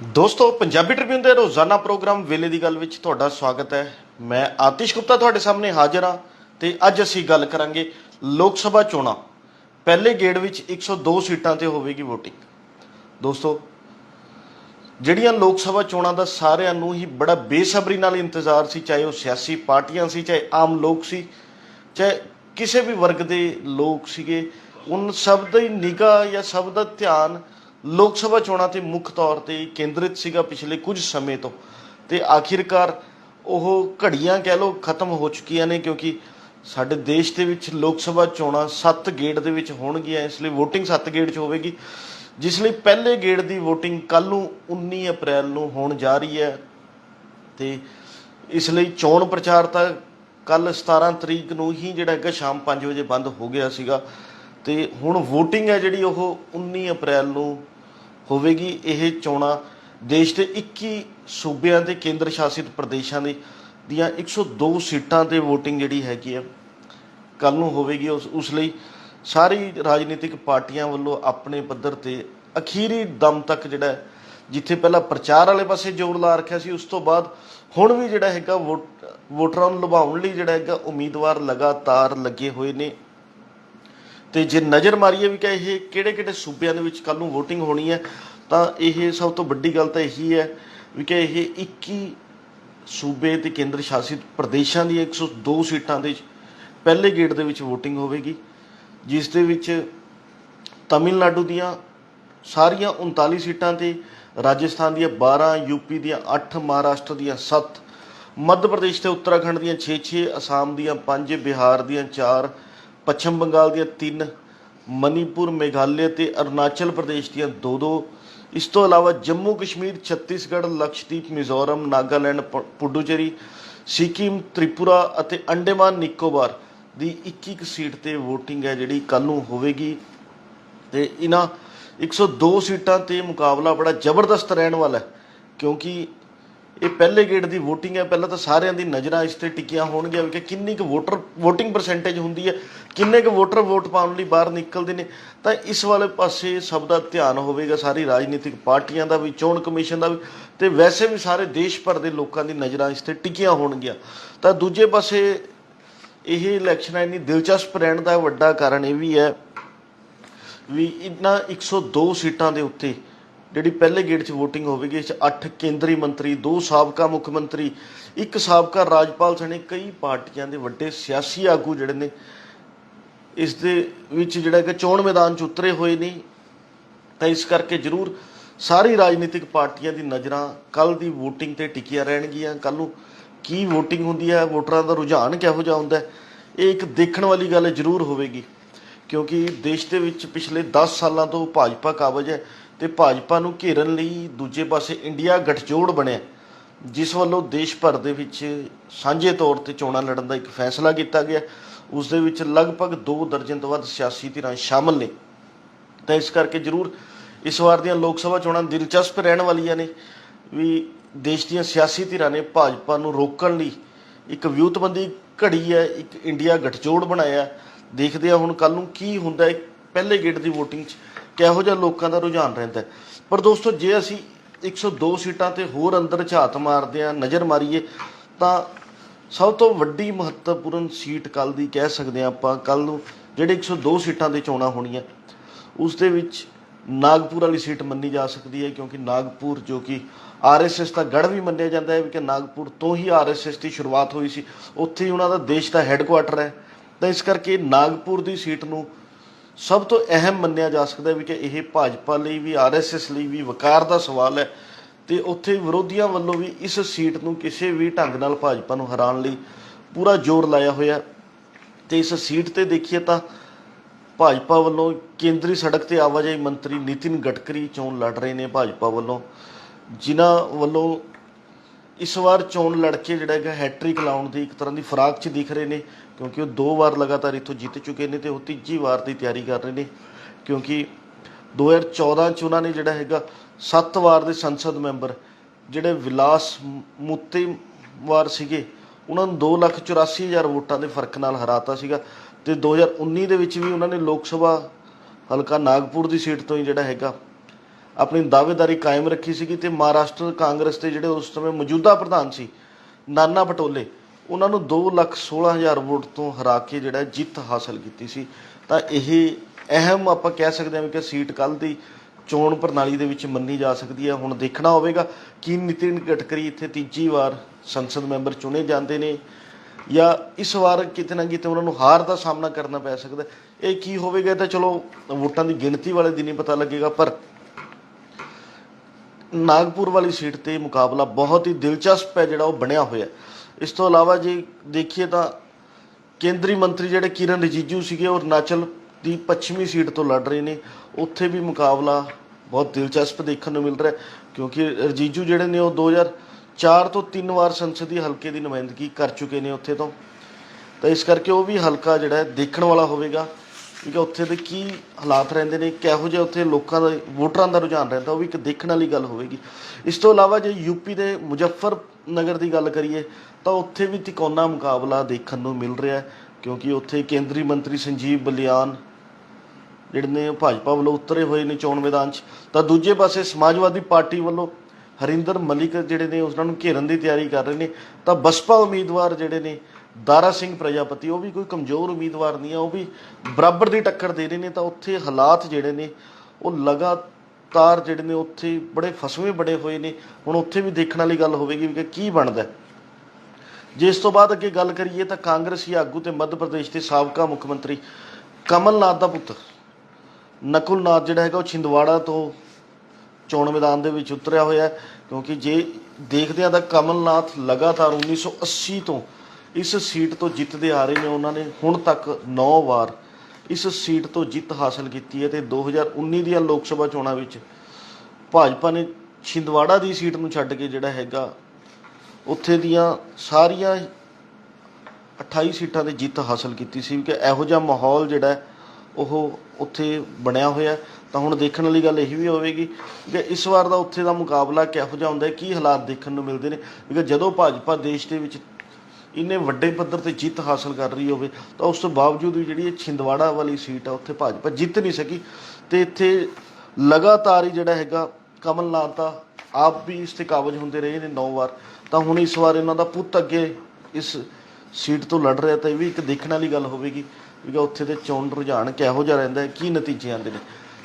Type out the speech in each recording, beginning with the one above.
ਦੋਸਤੋ, ਪੰਜਾਬੀ ਟ੍ਰਿਬਿਊਨ ਦੇ ਰੋਜ਼ਾਨਾ ਪ੍ਰੋਗਰਾਮ ਵੇਲੇ ਦੀ ਗੱਲ ਵਿੱਚ ਤੁਹਾਡਾ ਸਵਾਗਤ ਹੈ। ਮੈਂ ਆਤਿਸ਼ ਗੁਪਤਾ ਤੁਹਾਡੇ ਸਾਹਮਣੇ ਹਾਜ਼ਰ ਹਾਂ ਤੇ ਅੱਜ ਅਸੀਂ ਗੱਲ ਕਰਾਂਗੇ ਲੋਕ ਸਭਾ ਚੋਣਾਂ। ਪਹਿਲੇ ਗੇੜ ਵਿੱਚ 102 ਸੀਟਾਂ ਤੇ ਹੋਵੇਗੀ VOTING ਦੋਸਤੋ, ਜਿਹੜੀਆਂ ਲੋਕ ਸਭਾ ਚੋਣਾਂ ਦਾ ਸਾਰਿਆਂ ਨੂੰ ਹੀ ਬੜਾ ਬੇਸਬਰੀ ਨਾਲ ਇੰਤਜ਼ਾਰ ਸੀ, ਚਾਹੇ ਉਹ ਸਿਆਸੀ ਪਾਰਟੀਆਂ ਸੀ, ਚਾਹੇ ਆਮ ਲੋਕ ਸੀ, ਚਾਹੇ ਕਿਸੇ ਵੀ ਵਰਗ ਦੇ ਲੋਕ ਸੀਗੇ, ਉਨ ਸਭ ਦੀ ਨਿਗਾਹ ਜਾਂ ਸਭ ਦਾ ਧਿਆਨ ਲੋਕ ਸਭਾ ਚੋਣਾਂ ਤੇ ਮੁੱਖ ਤੌਰ ਤੇ ਕੇਂਦਰਿਤ ਸੀਗਾ ਪਿਛਲੇ ਕੁਝ ਸਮੇਂ ਤੋਂ। ਤੇ ਆਖਿਰਕਾਰ ਉਹ ਘੜੀਆਂ ਕਹਿ ਲੋ ਖਤਮ ਹੋ ਚੁੱਕੀਆਂ ਨੇ ਕਿਉਂਕਿ ਸਾਡੇ ਦੇਸ਼ ਦੇ ਵਿੱਚ ਲੋਕ ਸਭਾ ਚੋਣਾਂ 7 ਗੇੜ ਦੇ ਵਿੱਚ ਹੋਣਗੀਆਂ, ਇਸ ਲਈ VOTING 7 ਗੇੜ 'ਚ ਹੋਵੇਗੀ। ਜਿਸ ਲਈ ਪਹਿਲੇ ਗੇੜ ਦੀ VOTING ਕੱਲ ਨੂੰ 19 ਅਪ੍ਰੈਲ ਨੂੰ ਹੋਣ ਜਾ ਰਹੀ ਹੈ। ਤੇ ਇਸ ਲਈ ਚੋਣ ਪ੍ਰਚਾਰ ਤਾਂ ਕੱਲ 17 ਤਰੀਕ ਨੂੰ ਹੀ ਜਿਹੜਾ ਹੈਗਾ ਸ਼ਾਮ 5 ਵਜੇ ਬੰਦ ਹੋ ਗਿਆ ਸੀਗਾ। ਤੇ ਹੁਣ VOTING ਹੈ ਜਿਹੜੀ ਉਹ 19 ਅਪ੍ਰੈਲ ਨੂੰ ਹੋਵੇਗੀ, ਇਹ ਚੋਣਾਂ ਦੇਸ਼ ਦੇ 21 ਸੂਬਿਆਂ ਤੇ ਕੇਂਦਰ ਸ਼ਾਸਿਤ ਪ੍ਰਦੇਸ਼ਾਂ ਦੀ ਦੀਆਂ 102 ਸੀਟਾਂ ਤੇ VOTING ਜਿਹੜੀ ਹੈਗੀ ਹੈ ਕੱਲ ਨੂੰ ਹੋਵੇਗੀ। ਉਸ ਉਸ ਲਈ ਸਾਰੀ ਰਾਜਨੀਤਿਕ ਪਾਰਟੀਆਂ ਵੱਲੋਂ ਆਪਣੇ ਪੱਧਰ ਤੇ ਅਖੀਰੀ ਦਮ ਤੱਕ ਜਿਹੜਾ ਜਿੱਥੇ ਪਹਿਲਾਂ ਪ੍ਰਚਾਰ ਵਾਲੇ ਪਾਸੇ ਜ਼ੋਰ ਲਾ ਰੱਖਿਆ ਸੀ, ਉਸ ਤੋਂ ਬਾਅਦ ਹੁਣ ਵੀ ਜਿਹੜਾ ਹੈਗਾ ਵੋਟ- ਵੋਟਰਾਂ ਨੂੰ ਲੁਭਾਉਣ ਲਈ ਜਿਹੜਾ ਹੈਗਾ ਉਮੀਦਵਾਰ ਲਗਾਤਾਰ ਲੱਗੇ ਹੋਏ ਨੇ। ਤੇ ਜੇ ਨਜ਼ਰ ਮਾਰੀਏ ਵੀ ਕਿ ਇਹ ਕਿਹੜੇ ਕਿਹੜੇ ਸੂਬਿਆਂ ਦੇ ਵਿੱਚ ਕੱਲ ਨੂੰ VOTING ਹੋਣੀ ਹੈ, ਤਾਂ ਇਹ ਸਭ ਤੋਂ ਵੱਡੀ ਗੱਲ ਤਾਂ ਇਹੀ ਹੈ ਵੀ ਕਿ ਇਹ 21 ਸੂਬੇ ਤੇ ਕੇਂਦਰ ਸ਼ਾਸਿਤ ਪ੍ਰਦੇਸ਼ਾਂ ਦੀਆਂ 102 ਸੀਟਾਂ ਦੇ ਪਹਿਲੇ ਗੇੜ ਦੇ ਵਿੱਚ VOTING ਹੋਵੇਗੀ, ਜਿਸ ਦੇ ਵਿੱਚ ਤਮਿਲਨਾਡੂ ਦੀਆਂ ਸਾਰੀਆਂ 39 ਸੀਟਾਂ ਤੇ ਰਾਜਸਥਾਨ ਦੀਆਂ 12 ਯੂਪੀ ਦੀਆਂ 8 ਮਹਾਰਾਸ਼ਟਰ ਦੀਆਂ 7 ਮੱਧ ਪ੍ਰਦੇਸ਼ ਤੇ ਉੱਤਰਾਖੰਡ ਦੀਆਂ 6-6 ਅਸਾਮ ਦੀਆਂ 5 ਬਿਹਾਰ ਦੀਆਂ 4 ਪੱਛਮ ਬੰਗਾਲ ਦੀਆਂ 3 ਮਨੀਪੁਰ, ਮੇਘਾਲਿਆ ਤੇ ਅਰੁਣਾਚਲ ਪ੍ਰਦੇਸ਼ ਦੀਆਂ 2-2 ਇਸ ਤੋਂ ਇਲਾਵਾ ਜੰਮੂ ਕਸ਼ਮੀਰ, ਛੱਤੀਸਗੜ੍ਹ, ਲਕਸ਼ਦੀਪ, ਮਿਜ਼ੋਰਮ, ਨਾਗਾਲੈਂਡ, ਪ- ਪੁਡੂਚੇਰੀ, ਸਿੱਕਿਮ, ਤ੍ਰਿਪੁਰਾ ਅਤੇ ਅੰਡੇਮਾਨ ਨਿਕੋਬਾਰ ਦੀ 21 ਸੀਟ ਤੇ VOTING ਹੈ ਜਿਹੜੀ ਕੱਲ ਨੂੰ ਹੋਵੇਗੀ। ਤੇ ਇਹਨਾਂ 102 ਸੀਟਾਂ ਤੇ ਮੁਕਾਬਲਾ ਬੜਾ ਜ਼ਬਰਦਸਤ ਰਹਿਣ ਵਾਲਾ ਹੈ, ਕਿਉਂਕਿ ਇਹ ਪਹਿਲੇ ਗੇੜ ਦੀ VOTING ਹੈ, ਪਹਿਲਾਂ ਤਾਂ ਸਾਰਿਆਂ ਦੀ ਨਜ਼ਰਾਂ ਇਸ ਤੇ ਟਿਕੀਆਂ ਹੋਣਗੀਆਂ ਕਿ ਕਿੰਨੀ ਕੁ ਵੋਟਰ VOTING ਪਰਸੈਂਟੇਜ ਹੁੰਦੀ ਹੈ, ਕਿੰਨੇ ਕੁ ਵੋਟਰ ਵੋਟ ਪਾਉਣ ਲਈ ਬਾਹਰ ਨਿਕਲਦੇ ਨੇ। ਤਾਂ ਇਸ ਵਾਲੇ ਪਾਸੇ ਸਭ ਦਾ ਧਿਆਨ ਹੋਵੇਗਾ, ਸਾਰੀ ਰਾਜਨੀਤਿਕ ਪਾਰਟੀਆਂ ਦਾ ਵੀ, ਚੋਣ ਕਮਿਸ਼ਨ ਦਾ ਵੀ, ਤੇ ਵੈਸੇ ਵੀ ਸਾਰੇ ਦੇਸ਼ ਭਰ ਦੇ ਲੋਕਾਂ ਦੀ ਨਜ਼ਰਾਂ ਇਸ ਤੇ ਟਿਕੀਆਂ ਹੋਣਗੀਆਂ। ਤਾਂ ਦੂਜੇ ਪਾਸੇ ਇਹ ਇਲੈਕਸ਼ਨ ਇੰਨੀ ਦਿਲਚਸਪ ਰਹਿਣ ਦਾ ਵੱਡਾ ਕਾਰਨ ਇਹ ਵੀ ਹੈ ਵੀ ਇਹਨਾਂ 102 ਸੀਟਾਂ ਦੇ ਉੱਤੇ ਜਿਹੜੀ ਪਹਿਲੇ ਗੇੜ 'ਚ VOTING ਹੋਵੇਗੀ, ਇਸ 'ਚ 8 ਕੇਂਦਰੀ ਮੰਤਰੀ, ਦੋ ਸਾਬਕਾ ਮੁੱਖ ਮੰਤਰੀ, ਇੱਕ ਸਾਬਕਾ ਰਾਜਪਾਲ ਸਣੇ, ਕਈ ਪਾਰਟੀਆਂ ਦੇ ਵੱਡੇ ਸਿਆਸੀ ਆਗੂ ਜਿਹੜੇ ਨੇ, ਇਸ ਦੇ ਵਿੱਚ ਜਿਹੜਾ ਕਿ ਚੋਣ ਮੈਦਾਨ 'ਚ ਉਤਰੇ ਹੋਏ ਨੇ। ਤਾਂ ਇਸ ਕਰਕੇ ਜ਼ਰੂਰ ਸਾਰੀ ਰਾਜਨੀਤਿਕ ਪਾਰਟੀਆਂ ਦੀ ਨਜ਼ਰਾਂ ਕੱਲ ਦੀ VOTING ਤੇ ਟਿਕੀਆਂ ਰਹਿਣਗੀਆਂ। ਕੱਲ ਨੂੰ ਕੀ VOTING ਹੁੰਦੀ ਹੈ, ਵੋਟਰਾਂ ਦਾ ਰੁਝਾਨ ਕਿਹੋ ਜਿਹਾ ਹੁੰਦਾ ਹੈ, ਇਹ ਇੱਕ ਦੇਖਣ ਵਾਲੀ ਗੱਲ ਜ਼ਰੂਰ ਹੋਵੇਗੀ। ਕਿਉਂਕਿ ਦੇਸ਼ ਦੇ ਵਿੱਚ ਪਿਛਲੇ 10 ਸਾਲਾਂ ਤੋਂ ਭਾਜਪਾ ਕਾਬਜ ਹੈ। ਤੇ ਭਾਜਪਾ ਨੂੰ ਘੇਰਨ ਲਈ ਦੂਜੇ ਪਾਸੇ ਇੰਡੀਆ ਗਠਜੋੜ ਬਣਿਆ। ਜਿਸ ਵੱਲੋਂ ਦੇਸ਼ ਭਰ ਦੇ ਵਿੱਚ ਸਾਂਝੇ ਤੌਰ ਤੇ ਚੋਣਾਂ ਲੜਨ ਦਾ ਇੱਕ ਫੈਸਲਾ ਕੀਤਾ ਗਿਆ। ਉਸ ਦੇ ਵਿੱਚ ਲਗਭਗ 2 ਦਰਜਨ ਤੋਂ ਵੱਧ ਸਿਆਸੀ ਧਿਰਾਂ ਸ਼ਾਮਲ ਨੇ। ਤਾਂ ਇਸ ਕਰਕੇ ਜ਼ਰੂਰ ਇਸ ਵਾਰ ਦੀਆਂ ਲੋਕ ਸਭਾ ਚੋਣਾਂ ਦਿਲਚਸਪ ਰਹਿਣ ਵਾਲੀਆਂ ਨੇ। ਵੀ ਦੇਸ਼ ਦੀਆਂ ਸਿਆਸੀ ਧਿਰਾਂ ਨੇ ਭਾਜਪਾ ਨੂੰ ਰੋਕਣ ਲਈ ਇੱਕ ਵਿਊਤਬੰਦੀ ਘੜੀ ਹੈ, ਇੱਕ ਇੰਡੀਆ ਗਠਜੋੜ ਬਣਾਇਆ। ਹੈ। ਦੇਖਦੇ ਆ ਹੁਣ ਕੱਲ ਨੂੰ ਕੀ ਹੁੰਦਾ ਹੈ। ਪਹਿਲੇ ਗੇੜ ਦੀ VOTING 'ਚ ਕਿਹੋ ਜਿਹਾ ਲੋਕਾਂ ਦਾ ਰੁਝਾਨ ਰਹਿੰਦਾ ਪਰ ਦੋਸਤੋ, ਜੇ ਅਸੀਂ 102 ਸੀਟਾਂ ਤੇ ਹੋਰ ਅੰਦਰ ਝਾਤ ਮਾਰਦੇ ਆ ਨਜ਼ਰ ਮਾਰੀਏ, ਤਾਂ ਸਭ ਤੋਂ ਵੱਡੀ ਮਹੱਤਵਪੂਰਨ ਸੀਟ ਕੱਲ ਦੀ ਕਹਿ ਸਕਦੇ ਆ ਆਪਾਂ ਕੱਲ ਨੂੰ ਜਿਹੜੇ 102 ਸੀਟਾਂ ਦੇ ਚੋਣਾਂ ਹੋਣੀਆਂ, ਉਸ ਦੇ ਵਿੱਚ ਨਾਗਪੁਰ ਵਾਲੀ ਸੀਟ ਮੰਨੀ ਜਾ ਸਕਦੀ ਹੈ, ਕਿਉਂਕਿ ਨਾਗਪੁਰ ਜੋ ਕਿ ਆਰਐਸਐਸ ਦਾ ਗੜ ਵੀ ਮੰਨਿਆ ਜਾਂਦਾ ਹੈ ਕਿ ਨਾਗਪੁਰ ਤੋਂ ਹੀ ਆਰਐਸਐਸ ਦੀ ਸ਼ੁਰੂਆਤ ਹੋਈ ਸੀ, ਉੱਥੇ ਹੀ ਉਹਨਾਂ ਦਾ ਦੇਸ਼ ਦਾ ਹੈੱਡਕੁਆਟਰ ਹੈ। ਤਾਂ ਇਸ ਕਰਕੇ ਨਾਗਪੁਰ ਦੀ ਸੀਟ ਨੂੰ ਸਭ ਤੋਂ ਅਹਿਮ ਮੰਨਿਆ ਜਾ ਸਕਦਾ ਵੀ ਕਿ ਇਹ ਭਾਜਪਾ ਲਈ ਵੀ ਆਰਐਸਐਸ ਲਈ ਵੀ ਵਕਾਰ ਦਾ ਸਵਾਲ ਹੈ ਤੇ ਉੱਥੇ ਵਿਰੋਧੀਆਂ ਵੱਲੋਂ ਵੀ ਇਸ ਸੀਟ ਨੂੰ ਕਿਸੇ ਵੀ ਢੰਗ ਨਾਲ ਭਾਜਪਾ ਨੂੰ ਹਰਾਉਣ ਲਈ ਪੂਰਾ ਜ਼ੋਰ ਲਾਇਆ ਹੋਇਆ। ਤੇ ਇਸ ਸੀਟ ਤੇ ਦੇਖੀਏ ਤਾਂ ਭਾਜਪਾ ਵੱਲੋਂ ਕੇਂਦਰੀ ਸੜਕ ਤੇ ਆਵਾਜਾਈ ਮੰਤਰੀ ਨਿਤਿਨ ਗਡਕਰੀ ਚੋਣ ਲੜ ਰਹੇ ਨੇ ਭਾਜਪਾ ਵੱਲੋਂ, ਜਿਨ੍ਹਾਂ ਵੱਲੋਂ ਇਸ ਵਾਰ ਚੋਣ ਲੜ ਕੇ ਜਿਹੜਾ ਹੈਗਾ, ਹੈਟ੍ਰਿਕ ਲਾਉਣ ਦੀ ਇੱਕ ਤਰ੍ਹਾਂ ਦੀ ਫਰਾਕ 'ਚ ਦਿਖ ਰਹੇ ਨੇ। ਕਿਉਂਕਿ ਉਹ ਦੋ ਵਾਰ ਲਗਾਤਾਰ ਇੱਥੋਂ ਜਿੱਤ ਚੁੱਕੇ ਨੇ ਤੇ ਉਹ ਤੀਜੀ ਵਾਰ ਦੀ ਤਿਆਰੀ ਕਰ ਰਹੇ ਨੇ, ਕਿਉਂਕਿ 2014 ਚ ਉਹਨਾਂ ਨੇ ਜਿਹੜਾ ਹੈਗਾ 7 ਵਾਰ ਦੇ ਸੰਸਦ ਮੈਂਬਰ ਜਿਹੜੇ ਵਿਲਾਸ ਮੁੱਤੇ ਵਾਰ ਸੀਗੇ, ਉਹਨਾਂ ਨੂੰ 284000 ਵੋਟਾਂ ਦੇ ਫ਼ਰਕ ਨਾਲ ਹਰਾਤਾ ਸੀਗਾ ਤੇ 2019 ਦੇ ਵਿੱਚ ਵੀ ਉਹਨਾਂ ਨੇ ਲੋਕ ਸਭਾ ਹਲਕਾ ਨਾਗਪੁਰ ਦੀ ਸੀਟ ਤੋਂ ਹੀ ਜਿਹੜਾ ਹੈਗਾ ਆਪਣੀ ਦਾਅਵੇਦਾਰੀ ਕਾਇਮ ਰੱਖੀ ਸੀਗੀ ਤੇ ਮਹਾਰਾਸ਼ਟਰ ਕਾਂਗਰਸ ਦੇ ਜਿਹੜੇ ਉਸ ਸਮੇਂ ਮੌਜੂਦਾ ਪ੍ਰਧਾਨ ਸੀ, ਨਾਨਾ ਪਟੋਲੇ ਉਹਨਾਂ ਨੂੰ 2 ਲੱਖ 16 ਹਜ਼ਾਰ ਵੋਟ ਤੋਂ ਹਰਾ ਕੇ ਜਿਹੜਾ ਜਿੱਤ ਹਾਸਲ ਕੀਤੀ ਸੀ। ਤਾਂ ਇਹ ਅਹਿਮ ਆਪਾਂ ਕਹਿ ਸਕਦੇ ਹਾਂ ਵੀ ਕਿ ਸੀਟ ਕੱਲ ਦੀ ਚੋਣ ਪ੍ਰਣਾਲੀ ਦੇ ਵਿੱਚ ਮੰਨੀ ਜਾ ਸਕਦੀ ਹੈ। ਹੁਣ ਦੇਖਣਾ ਹੋਵੇਗਾ ਕਿ ਨਿਤਿਨ ਗਡਕਰੀ ਇੱਥੇ ਤੀਜੀ ਵਾਰ ਸੰਸਦ ਮੈਂਬਰ ਚੁਣੇ ਜਾਂਦੇ ਨੇ ਜਾਂ ਇਸ ਵਾਰ ਕਿਤੇ ਨਾ ਕਿਤੇ ਉਹਨਾਂ ਨੂੰ ਹਾਰ ਦਾ ਸਾਹਮਣਾ ਕਰਨਾ ਪੈ ਸਕਦਾ ਇਹ ਕੀ ਹੋਵੇਗਾ? ਤਾਂ ਚਲੋ ਵੋਟਾਂ ਦੀ ਗਿਣਤੀ ਵਾਲੇ ਦਿਨ ਹੀ ਪਤਾ ਲੱਗੇਗਾ, ਪਰ ਨਾਗਪੁਰ ਵਾਲੀ ਸੀਟ ਤੇ ਮੁਕਾਬਲਾ ਬਹੁਤ ਹੀ ਦਿਲਚਸਪ ਹੈ ਜਿਹੜਾ ਉਹ ਬਣਿਆ ਹੋਇਆ ਇਸ ਤੋਂ ਇਲਾਵਾ ਜੇ ਦੇਖੀਏ ਤਾਂ ਕੇਂਦਰੀ ਮੰਤਰੀ ਜਿਹੜੇ ਕਿਰਨ ਰਿਜੀਜੂ ਸੀਗੇ, ਉਹ ਅਰੁਣਾਚਲ ਦੀ ਪੱਛਮੀ ਸੀਟ ਤੋਂ ਲੜ ਰਹੇ ਨੇ। ਉੱਥੇ ਵੀ ਮੁਕਾਬਲਾ ਬਹੁਤ ਦਿਲਚਸਪ ਦੇਖਣ ਨੂੰ ਮਿਲ ਰਿਹਾ, ਕਿਉਂਕਿ ਰਜੀਜੂ ਜਿਹੜੇ ਨੇ, ਉਹ 2004 ਤੋਂ ਤਿੰਨ ਵਾਰ ਸੰਸਦੀ ਹਲਕੇ ਦੀ ਨੁਮਾਇੰਦਗੀ ਕਰ ਚੁੱਕੇ ਨੇ ਉੱਥੇ ਤੋਂ। ਤਾਂ ਇਸ ਕਰਕੇ ਉਹ ਵੀ ਹਲਕਾ ਜਿਹੜਾ ਦੇਖਣ ਵਾਲਾ ਹੋਵੇਗਾ। ਕਿ ਉੱਥੇ ਦੇ ਕੀ ਹਾਲਾਤ ਰਹਿੰਦੇ ਨੇ, ਕਿਹੋ ਜਿਹੇ ਉੱਥੇ ਲੋਕਾਂ ਦਾ, ਵੋਟਰਾਂ ਦਾ ਰੁਝਾਨ ਰਹਿੰਦਾ, ਉਹ ਵੀ ਇੱਕ ਦੇਖਣ ਵਾਲੀ ਗੱਲ ਹੋਵੇਗੀ। ਇਸ ਤੋਂ ਇਲਾਵਾ ਜੇ ਯੂਪੀ ਦੇ ਮੁਜ਼ੱਫਰ ਨਗਰ ਦੀ ਗੱਲ ਕਰੀਏ, ਤਾਂ ਉੱਥੇ ਵੀ ਤਿਕੋਨਾ ਮੁਕਾਬਲਾ ਦੇਖਣ ਨੂੰ ਮਿਲ ਰਿਹਾ ਕਿਉਂਕਿ ਉੱਥੇ ਕੇਂਦਰੀ ਮੰਤਰੀ ਸੰਜੀਵ ਬਲਿਆਨ, ਜਿਹੜੇ ਨੇ ਭਾਜਪਾ ਵੱਲੋਂ ਉਤਰੇ ਹੋਏ ਨੇ ਚੋਣ ਮੈਦਾਨ 'ਚ, ਤਾਂ ਦੂਜੇ ਪਾਸੇ ਸਮਾਜਵਾਦੀ ਪਾਰਟੀ ਵੱਲੋਂ ਹਰਿੰਦਰ ਮਲਿਕ ਜਿਹੜੇ ਨੇ ਉਹਨਾਂ ਨੂੰ ਘੇਰਨ ਦੀ ਤਿਆਰੀ ਕਰ ਰਹੇ ਨੇ, ਤਾਂ ਬਸਪਾ ਉਮੀਦਵਾਰ ਜਿਹੜੇ ਨੇ ਦਾਰਾ ਸਿੰਘ ਪ੍ਰਜਾਪਤੀ, ਉਹ ਵੀ ਕੋਈ ਕਮਜ਼ੋਰ ਉਮੀਦਵਾਰ ਨਹੀਂ ਆ ਉਹ ਵੀ ਬਰਾਬਰ ਦੀ ਟੱਕਰ ਦੇ ਰਹੇ ਨੇ, ਤਾਂ ਉੱਥੇ ਹਾਲਾਤ ਜਿਹੜੇ ਨੇ, ਉਹ ਲਗਾਤਾਰ ਤਾਰ ਜਿਹੜੇ ਨੇ ਉੱਥੇ ਬੜੇ ਫਸਵੇਂ ਬੜੇ ਹੋਏ ਨੇ। ਹੁਣ ਉੱਥੇ ਵੀ ਦੇਖਣ ਵਾਲੀ ਗੱਲ ਹੋਵੇਗੀ ਵੀ ਕਿ ਕੀ ਬਣਦਾ ਹੈ। ਜੇ ਇਸ ਤੋਂ ਬਾਅਦ ਅੱਗੇ ਗੱਲ ਕਰੀਏ ਤਾਂ ਕਾਂਗਰਸੀ ਆਗੂ ਤੇ ਮੱਧ ਪ੍ਰਦੇਸ਼ ਦੇ ਸਾਬਕਾ ਮੁੱਖ ਮੰਤਰੀ ਕਮਲਨਾਥ ਦਾ ਪੁੱਤਰ। ਨਕੁਲਨਾਥ ਜਿਹੜਾ ਹੈਗਾ ਉਹ ਛਿੰਦਵਾੜਾ ਤੋਂ ਚੋਣ ਮੈਦਾਨ ਦੇ ਵਿੱਚ ਉਤਰਿਆ ਹੋਇਆ ਕਿਉਂਕਿ ਜੇ ਦੇਖਦੇ ਆ ਤਾਂ ਕਮਲਨਾਥ ਲਗਾਤਾਰ 1980 ਤੋਂ ਇਸ ਸੀਟ ਤੋਂ ਜਿੱਤਦੇ ਆ ਰਹੇ ਨੇ। ਉਹਨਾਂ ਨੇ ਹੁਣ ਤੱਕ 9 ਵਾਰ ਇਸ ਸੀਟ ਤੋਂ ਜਿੱਤ ਹਾਸਲ ਕੀਤੀ ਹੈ ਤੇ 2019 ਦੀਆਂ ਲੋਕ ਸਭਾ ਚੋਣਾਂ ਵਿੱਚ ਭਾਜਪਾ ਨੇ ਛਿੰਦਵਾੜਾ ਦੀ ਸੀਟ ਨੂੰ ਛੱਡ ਕੇ ਜਿਹੜਾ ਹੈਗਾ, ਉੱਥੇ ਦੀਆਂ ਸਾਰੀਆਂ 28 ਸੀਟਾਂ ਤੇ ਜਿੱਤ ਹਾਸਲ ਕੀਤੀ ਸੀ ਕਿ ਇਹੋ ਜਿਹਾ ਮਾਹੌਲ ਜਿਹੜਾ ਉਹ ਉੱਥੇ ਬਣਿਆ ਹੋਇਆ ਤਾਂ ਹੁਣ ਦੇਖਣ ਵਾਲੀ ਗੱਲ ਇਹੀ ਵੀ ਹੋਵੇਗੀ ਕਿ ਇਸ ਵਾਰ ਦਾ ਉੱਥੇ ਦਾ ਮੁਕਾਬਲਾ ਕਿਹੋ ਜਿਹਾ ਹੁੰਦਾ ਹੈ, ਕੀ ਹਾਲਾਤ ਦੇਖਣ ਨੂੰ ਮਿਲਦੇ ਨੇ? ਕਿਉਂਕਿ ਜਦੋਂ ਭਾਜਪਾ ਦੇਸ਼ ਦੇ ਵਿੱਚ ਇੰਨੇ ਵੱਡੇ ਪੱਧਰ ਤੇ ਜਿੱਤ ਹਾਸਲ ਕਰ ਰਹੀ ਹੋਵੇ, ਤਾਂ ਉਸ ਤੋਂ ਬਾਵਜੂਦ ਵੀ ਜਿਹੜੀ ਇਹ ਛਿੰਦਵਾੜਾ ਵਾਲੀ ਸੀਟ ਆ, ਉੱਥੇ ਭਾਜਪਾ ਜਿੱਤ ਨਹੀਂ ਸਕੀ। ਤੇ ਇੱਥੇ ਲਗਾਤਾਰ ਹੀ ਜਿਹੜਾ ਹੈਗਾ ਕਮਲਨਾਥ ਦਾ ਆਪ ਵੀ ਇਸ ਤੇ ਕਾਬਜ ਹੁੰਦੇ ਰਹੇ ਨੇ 9 ਵਾਰ। ਤਾਂ ਹੁਣ ਇਸ ਵਾਰ ਇਹਨਾਂ ਦਾ ਪੁੱਤ ਅੱਗੇ ਇਸ ਸੀਟ ਤੋਂ ਲੜ ਰਿਹਾ, ਤਾਂ ਇਹ ਵੀ ਇੱਕ ਦੇਖਣ ਵਾਲੀ ਗੱਲ ਹੋਵੇਗੀ ਵੀ ਕਿ ਉੱਥੇ ਦੇ ਚੋਣ ਰੁਝਾਨ ਕਿਹੋ ਜਿਹਾ ਰਹਿੰਦਾ ਹੈ, ਕੀ ਨਤੀਜੇ ਆਉਂਦੇ ਨੇ।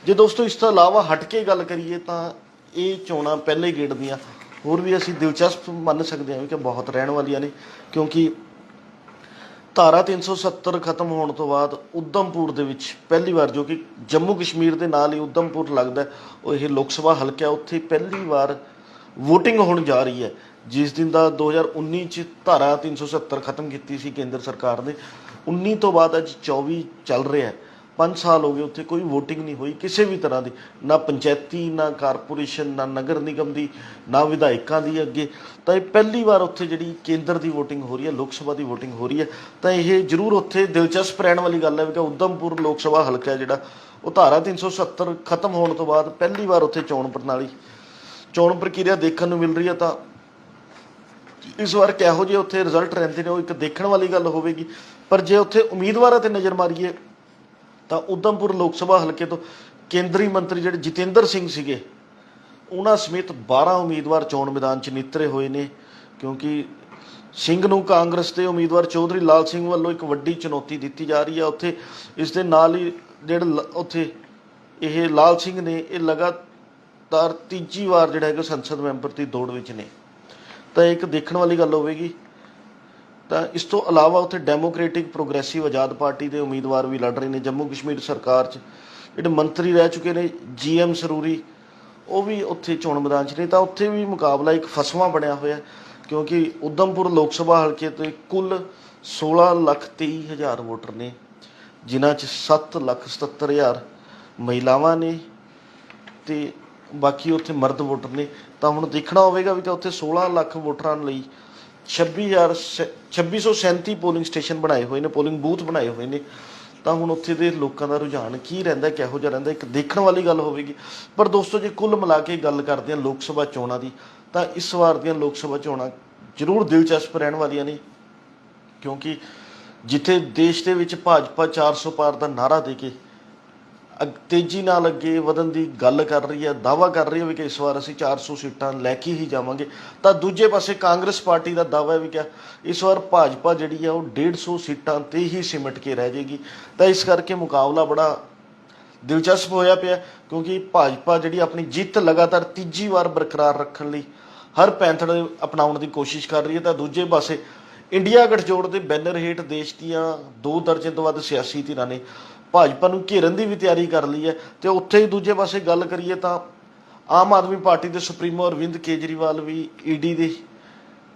ਜੇ ਦੋਸਤੋ, ਇਸ ਤੋਂ ਇਲਾਵਾ ਹਟ ਕੇ ਗੱਲ ਕਰੀਏ ਤਾਂ ਇਹ ਚੋਣਾਂ ਪਹਿਲੇ ਗੇੜ ਦੀਆਂ ਹੋਰ ਵੀ ਅਸੀਂ ਦਿਲਚਸਪ ਮੰਨ ਸਕਦੇ ਹਾਂ ਕਿ ਬਹੁਤ ਰਹਿਣ ਵਾਲੀਆਂ ਨੇ, ਕਿਉਂਕਿ ਧਾਰਾ 370 ਖਤਮ ਹੋਣ ਤੋਂ ਬਾਅਦ ਉਦਮਪੁਰ ਦੇ ਵਿੱਚ ਪਹਿਲੀ ਵਾਰ ਜੋ ਕਿ ਜੰਮੂ ਕਸ਼ਮੀਰ ਦੇ ਨਾਲ ਹੀ ਉਦਮਪੁਰ ਲੱਗਦਾ ਉਹ ਇਹ ਲੋਕ ਸਭਾ ਹਲਕਾ ਉੱਥੇ ਪਹਿਲੀ ਵਾਰ VOTING ਹੋਣ ਜਾ ਰਹੀ ਹੈ। ਜਿਸ ਦਿਨ ਦਾ 2019 ਚ ਧਾਰਾ 370 ਖਤਮ ਕੀਤੀ ਸੀ ਕੇਂਦਰ ਸਰਕਾਰ ਨੇ 19 ਤੋਂ ਬਾਅਦ ਅੱਜ 24 ਚੱਲ ਰਿਹਾ ਹੈ। 5 ਸਾਲ ਹੋ ਗਏ ਉੱਥੇ ਕੋਈ VOTING ਨਹੀਂ ਹੋਈ ਕਿਸੇ ਵੀ ਤਰ੍ਹਾਂ ਦੀ, ਨਾ ਪੰਚਾਇਤੀ, ਨਾ ਕਾਰਪੋਰੇਸ਼ਨ, ਨਾ ਨਗਰ ਨਿਗਮ ਦੀ, ਨਾ ਵਿਧਾਇਕਾਂ ਦੀ ਅੱਗੇ। ਤਾਂ ਇਹ ਪਹਿਲੀ ਵਾਰ ਉੱਥੇ ਜਿਹੜੀ ਕੇਂਦਰ ਦੀ VOTING ਹੋ ਰਹੀ ਹੈ, ਲੋਕ ਸਭਾ ਦੀ VOTING ਹੋ ਰਹੀ ਹੈ, ਤਾਂ ਇਹ ਜ਼ਰੂਰ ਉੱਥੇ ਦਿਲਚਸਪ ਰਹਿਣ ਵਾਲੀ ਗੱਲ ਹੈ ਕਿ ਉਦਮਪੁਰ ਲੋਕ ਸਭਾ ਹਲਕਾ ਜਿਹੜਾ, ਉਹ ਧਾਰਾ 370 ਖਤਮ ਹੋਣ ਤੋਂ ਬਾਅਦ ਪਹਿਲੀ ਵਾਰ ਉੱਥੇ ਚੋਣ ਪ੍ਰਣਾਲੀ, ਚੋਣ ਪ੍ਰਕਿਰਿਆ ਦੇਖਣ ਨੂੰ ਮਿਲ ਰਹੀ ਹੈ ਤਾਂ ਇਸ ਵਾਰ ਕਿਹੋ ਜਿਹੇ ਉੱਥੇ ਰਿਜ਼ਲਟ ਰਹਿੰਦੇ ਨੇ, ਉਹ ਇੱਕ ਦੇਖਣ ਵਾਲੀ ਗੱਲ ਹੋਵੇਗੀ। ਪਰ ਜੇ ਉੱਥੇ ਉਮੀਦਵਾਰਾਂ ਤੇ ਨਜ਼ਰ ਮਾਰੀਏ ਤਾਂ ਉਦਮਪੁਰ ਲੋਕ ਸਭਾ ਹਲਕੇ ਤੋਂ ਕੇਂਦਰੀ ਮੰਤਰੀ ਜਿਹੜੇ ਜਤਿੰਦਰ ਸਿੰਘ ਸੀਗੇ, ਉਹਨਾਂ ਸਮੇਤ 12 ਉਮੀਦਵਾਰ ਚੋਣ ਮੈਦਾਨ 'ਚ ਨਿਤਰੇ ਹੋਏ ਨੇ, ਕਿਉਂਕਿ ਸਿੰਘ ਨੂੰ ਕਾਂਗਰਸ ਦੇ ਉਮੀਦਵਾਰ ਚੌਧਰੀ ਲਾਲ ਸਿੰਘ ਵੱਲੋਂ ਇੱਕ ਵੱਡੀ ਚੁਣੌਤੀ ਦਿੱਤੀ ਜਾ ਰਹੀ ਹੈ ਉੱਥੇ ਇਸ ਦੇ ਨਾਲ ਹੀ ਜਿਹੜੇ ਲ- ਉੱਥੇ ਇਹ ਲਾਲ ਸਿੰਘ ਨੇ, ਇਹ ਲਗਾਤਾਰ ਤੀਜੀ ਵਾਰ ਜਿਹੜਾ ਹੈਗਾ ਸੰਸਦ ਮੈਂਬਰ ਦੀ ਦੌੜ ਵਿੱਚ ਨੇ। ਤਾਂ ਇਹ ਇੱਕ ਦੇਖਣ ਵਾਲੀ ਗੱਲ ਹੋਵੇਗੀ ਤਾਂ ਇਸ ਤੋਂ ਇਲਾਵਾ ਉੱਥੇ ਡੈਮੋਕ੍ਰੈਟਿਕ ਪ੍ਰੋਗਰੈਸਿਵ ਆਜ਼ਾਦ ਪਾਰਟੀ ਦੇ ਉਮੀਦਵਾਰ ਵੀ ਲੜ ਰਹੇ ਨੇ। ਜੰਮੂ ਕਸ਼ਮੀਰ ਸਰਕਾਰ 'ਚ ਜਿਹੜੇ ਮੰਤਰੀ ਰਹਿ ਚੁੱਕੇ ਨੇ ਜੀਐਮ ਸਰੂਰੀ ਉਹ ਵੀ ਉੱਥੇ ਚੋਣ ਮੈਦਾਨ 'ਚ ਨੇ। ਤਾਂ ਉੱਥੇ ਵੀ ਮੁਕਾਬਲਾ ਇੱਕ ਫਸਵਾ ਬਣਿਆ ਹੋਇਆ ਕਿਉਂਕਿ ਉਦਮਪੁਰ ਲੋਕ ਸਭਾ ਹਲਕੇ ਤੇ ਕੁੱਲ 16 ਲੱਖ 23 ਹਜ਼ਾਰ ਵੋਟਰ ਨੇ, ਜਿਨ੍ਹਾਂ 'ਚ 7 ਲੱਖ 77 ਹਜ਼ਾਰ ਮਹਿਲਾਵਾਂ ਨੇ ਤੇ ਬਾਕੀ ਉੱਥੇ ਮਰਦ ਵੋਟਰ ਨੇ। ਤਾਂ ਹੁਣ ਦੇਖਣਾ ਹੋਵੇਗਾ ਵੀ ਤਾਂ ਉੱਥੇ 16 ਲੱਖ ਵੋਟਰਾਂ ਲਈ 26000 ਸ- 2637 ਪੋਲਿੰਗ ਸਟੇਸ਼ਨ ਬਣਾਏ ਹੋਏ ਨੇ, ਪੋਲਿੰਗ ਬੂਥ ਬਣਾਏ ਹੋਏ ਨੇ। ਤਾਂ ਹੁਣ ਉੱਥੇ ਦੇ ਲੋਕਾਂ ਦਾ ਰੁਝਾਨ ਕੀ ਰਹਿੰਦਾ, ਕਿਹੋ ਜਿਹਾ ਰਹਿੰਦਾ, ਇੱਕ ਦੇਖਣ ਵਾਲੀ ਗੱਲ ਹੋਵੇਗੀ। ਪਰ ਦੋਸਤੋ, ਜੇ ਕੁੱਲ ਮਿਲਾ ਕੇ ਗੱਲ ਕਰਦੇ ਹਾਂ ਲੋਕ ਸਭਾ ਚੋਣਾਂ ਦੀ, ਤਾਂ ਇਸ ਵਾਰ ਦੀਆਂ ਲੋਕ ਸਭਾ ਚੋਣਾਂ ਜ਼ਰੂਰ ਦਿਲਚਸਪ ਰਹਿਣ ਵਾਲੀਆਂ ਨੇ। ਕਿਉਂਕਿ ਜਿੱਥੇ ਦੇਸ਼ ਦੇ ਵਿੱਚ ਭਾਜਪਾ 400 ਪਾਰ ਦਾ ਨਾਰਾ ਦੇ ਕੇ ਤੇਜ਼ੀ ਨਾਲ ਅੱਗੇ ਵਧਣ ਦੀ ਗੱਲ ਕਰ ਰਹੀ ਹੈ ਦਾਵਾ ਕਰ ਰਹੀ ਹੈ ਵੀ ਕਿ ਇਸ ਵਾਰ ਅਸੀਂ 400 ਸੀਟਾਂ ਲੈ ਕੇ ਹੀ ਜਾਵਾਂਗੇ। ਤਾਂ ਦੂਜੇ ਪਾਸੇ ਕਾਂਗਰਸ ਪਾਰਟੀ ਦਾ ਦਾਵਾ ਹੈ ਵੀ ਕਿ ਇਸ ਵਾਰ ਭਾਜਪਾ ਜਿਹੜੀ ਹੈ ਉਹ 150 ਸੀਟਾਂ ਤੇ ਹੀ ਸਿਮਟ ਕੇ ਰਹਿ ਜਾਏਗੀ ਤਾਂ ਇਸ ਕਰਕੇ ਮੁਕਾਬਲਾ ਬੜਾ ਦਿਲਚਸਪ ਹੋਇਆ ਪਿਆ, ਕਿਉਂਕਿ ਭਾਜਪਾ ਜਿਹੜੀ ਆਪਣੀ ਜਿੱਤ ਲਗਾਤਾਰ ਤੀਜੀ ਵਾਰ ਬਰਕਰਾਰ ਰੱਖਣ ਲਈ ਹਰ ਪੈਂਥੜ ਅਪਣਾਉਣ ਦੀ ਕੋਸ਼ਿਸ਼ ਕਰ ਰਹੀ ਹੈ। ਤਾਂ ਦੂਜੇ ਪਾਸੇ ਇੰਡੀਆ ਗਠਜੋੜ ਦੇ ਬੈਨਰ ਹੇਠ ਦੇਸ਼ ਦੀਆਂ ਦੋ ਦਰਜਨ ਤੋਂ ਵੱਧ ਸਿਆਸੀ ਧਿਰਾਂ ਨੇ ਭਾਜਪਾ ਨੂੰ ਘੇਰਨ ਦੀ ਵੀ ਤਿਆਰੀ ਕਰ ਲਈ ਹੈ ਤੇ ਉੱਥੇ ਹੀ ਦੂਜੇ ਪਾਸੇ ਗੱਲ ਕਰੀਏ ਤਾਂ ਆਮ ਆਦਮੀ ਪਾਰਟੀ ਦੇ ਸੁਪਰੀਮੋ ਅਰਵਿੰਦ ਕੇਜਰੀਵਾਲ ਵੀ ਈਡੀ ਦੇ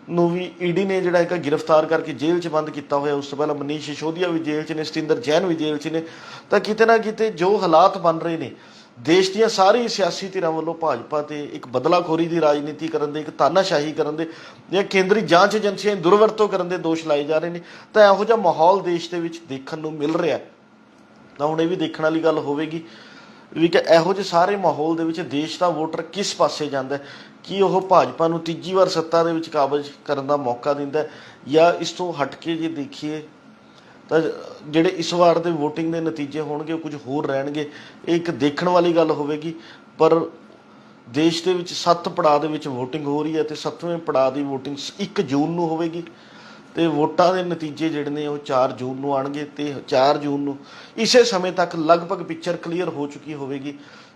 ਨੂੰ ਵੀ ਈਡੀ ਨੇ ਜਿਹੜਾ ਹੈਗਾ ਗ੍ਰਿਫਤਾਰ ਕਰਕੇ ਜੇਲ੍ਹ 'ਚ ਬੰਦ ਕੀਤਾ ਹੋਇਆ, ਉਸ ਤੋਂ ਪਹਿਲਾਂ ਮਨੀਸ਼ ਸਿਸੋਦੀਆ ਵੀ ਜੇਲ੍ਹ 'ਚ ਨੇ, ਸਤਿੰਦਰ ਜੈਨ ਵੀ ਜੇਲ੍ਹ 'ਚ ਨੇ। ਤਾਂ ਕਿਤੇ ਨਾ ਕਿਤੇ ਜੋ ਹਾਲਾਤ ਬਣ ਰਹੇ ਨੇ, ਦੇਸ਼ ਦੀਆਂ ਸਾਰੀ ਸਿਆਸੀ ਧਿਰਾਂ ਵੱਲੋਂ ਭਾਜਪਾ ਤੇ ਇੱਕ ਬਦਲਾਖੋਰੀ ਦੀ ਰਾਜਨੀਤੀ ਕਰਨ ਦੇ, ਇੱਕ ਤਾਨਾਸ਼ਾਹੀ ਕਰਨ ਦੇ ਜਾਂ ਕੇਂਦਰੀ ਜਾਂਚ ਏਜੰਸੀਆਂ ਦੀ ਦੁਰਵਰਤੋਂ ਕਰਨ ਦੇ ਦੋਸ਼ ਲਾਏ ਜਾ ਰਹੇ ਨੇ, ਤਾਂ ਇਹੋ ਜਿਹਾ ਮਾਹੌਲ ਦੇਸ਼ ਦੇ ਵਿੱਚ ਦੇਖਣ ਨੂੰ ਮਿਲ ਰਿਹਾ ਹੈ। ਤਾਂ ਹੁਣ ਇਹ ਵੀ ਦੇਖਣ ਵਾਲੀ ਗੱਲ ਹੋਵੇਗੀ ਵੀ ਕਿ ਇਹੋ ਜਿਹੇ ਸਾਰੇ ਮਾਹੌਲ ਦੇ ਵਿੱਚ ਦੇਸ਼ ਦਾ ਵੋਟਰ ਕਿਸ ਪਾਸੇ ਜਾਂਦਾ ਕੀ ਉਹ ਭਾਜਪਾ ਨੂੰ ਤੀਜੀ ਵਾਰ ਸੱਤਾ ਦੇ ਵਿੱਚ ਕਾਬਜ ਕਰਨ ਦਾ ਮੌਕਾ ਦਿੰਦਾ ਜਾਂ ਇਸ ਤੋਂ ਹਟ ਕੇ ਜੇ ਦੇਖੀਏ ਤਾਂ ਜਿਹੜੇ ਇਸ ਵਾਰ ਦੇ VOTING ਦੇ ਨਤੀਜੇ ਹੋਣਗੇ, ਉਹ ਕੁਝ ਹੋਰ ਰਹਿਣਗੇ, ਇਹ ਇੱਕ ਦੇਖਣ ਵਾਲੀ ਗੱਲ ਹੋਵੇਗੀ। ਪਰ ਦੇਸ਼ ਦੇ ਵਿੱਚ 7 ਪੜਾਅ ਦੇ ਵਿੱਚ VOTING ਹੋ ਰਹੀ ਹੈ ਤੇ 7ਵੇਂ ਪੜਾਅ ਦੀ VOTING 1 ਜੂਨ ਨੂੰ ਹੋਵੇਗੀ। ਤੇ ਵੋਟਾਂ ਦੇ ਨਤੀਜੇ ਜਿਹੜੇ ਨੇ ਉਹ 4 ਜੂਨ ਨੂੰ ਆਣਗੇ ਤੇ 4 ਜੂਨ ਨੂੰ ਇਸੇ ਸਮੇਂ ਤੱਕ ਲਗਭਗ ਪਿਕਚਰ ਕਲੀਅਰ ਹੋ ਚੁੱਕੀ ਹੋਵੇਗੀ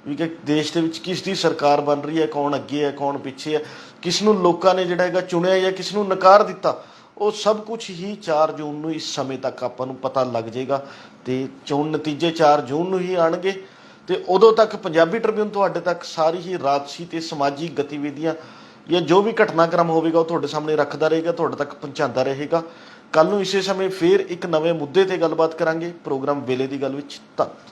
ਵੀ ਕਿ ਦੇਸ਼ ਦੇ ਵਿੱਚ ਕਿਸ ਦੀ ਸਰਕਾਰ ਬਣ ਰਹੀ ਹੈ, ਕੌਣ ਅੱਗੇ ਹੈ, ਕੌਣ ਪਿੱਛੇ ਹੈ, ਕਿਸ ਨੂੰ ਲੋਕਾਂ ਨੇ ਜਿਹੜਾ ਹੈਗਾ ਚੁਣਿਆ ਜਾਂ ਕਿਸ ਨੂੰ ਨਕਾਰ ਦਿੱਤਾ, ਉਹ ਸਭ ਕੁਝ ਹੀ 4 ਜੂਨ ਨੂੰ ਇਸ ਸਮੇਂ ਤੱਕ ਆਪਾਂ ਨੂੰ ਪਤਾ ਲੱਗ ਜਾਏਗਾ ਤੇ ਚੋਣ ਨਤੀਜੇ 4 ਜੂਨ ਨੂੰ ਹੀ ਆਣਗੇ ਤੇ ਉਦੋਂ ਤੱਕ ਪੰਜਾਬੀ ਟ੍ਰਿਬਿਊਨ ਤੁਹਾਡੇ ਤੱਕ ਸਾਰੀ ਹੀ ਰਾਜਸੀ ਤੇ ਸਮਾਜਿਕ ਗਤੀਵਿਧੀਆਂ ਜਾਂ ਜੋ ਵੀ ਘਟਨਾਕ੍ਰਮ ਹੋਵੇਗਾ ਉਹ ਤੁਹਾਡੇ ਸਾਹਮਣੇ ਰੱਖਦਾ ਰਹੇਗਾ, ਤੁਹਾਡੇ ਤੱਕ ਪਹੁੰਚਾਉਂਦਾ ਰਹੇਗਾ। ਕੱਲ ਨੂੰ ਇਸੇ ਸਮੇਂ ਫੇਰ ਇੱਕ ਨਵੇਂ ਮੁੱਦੇ ਤੇ ਗੱਲਬਾਤ ਕਰਾਂਗੇ। ਪ੍ਰੋਗਰਾਮ ਵੇਲੇ ਦੀ ਗੱਲ ਵਿੱਚ ਧੰਨਵਾਦ।